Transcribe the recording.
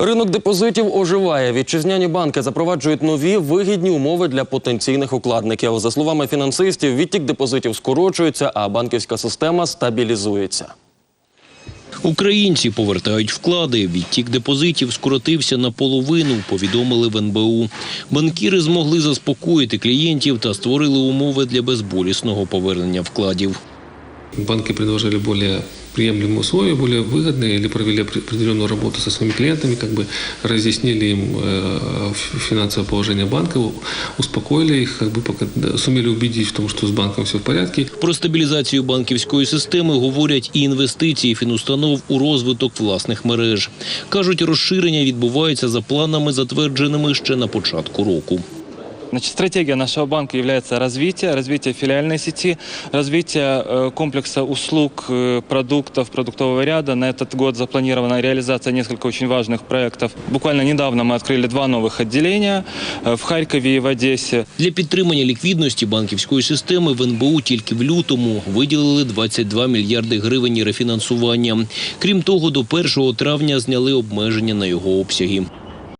Ринок депозитів оживає. Вітчизняні банки запроваджують нові вигідні умови для потенційних укладників. За словами фінансистів, відтік депозитів скорочується, а банківська система стабілізується. Українці повертають вклади. Відтік депозитів скоротився наполовину, повідомили в НБУ. Банкіри змогли заспокоїти клієнтів та створили умови для безболісного повернення вкладів. Банки предложили более приемлемые условия, более выгодные, или провели опре- определенную работу со своими клиентами, как бы разъяснили им э, ф- финансовое положение банка, у- успокоили их, как бы пока- да, сумели убедить в том, что с банком все в порядке. Про стабілізацію банківської системи говорять і інвестиції фінустанов у розвиток власних мереж. Кажуть, розширення відбувається за планами, затвердженими ще на початку року. Значит, стратегия нашего банка является развитие, развитие филиальной сети, развитие э, комплекса услуг, э, продуктов, продуктового ряда. На этот год запланирована реализация нескольких очень важных проектов. Буквально недавно мы открыли два новых отделения э, в Харькове и в Одессе. Для підтримання ліквідності банківської системи в НБУ тільки в лютому виділили 22 мільярди гривень рефінансування. Крім того, до 1 травня зняли обмеження на його обсяги.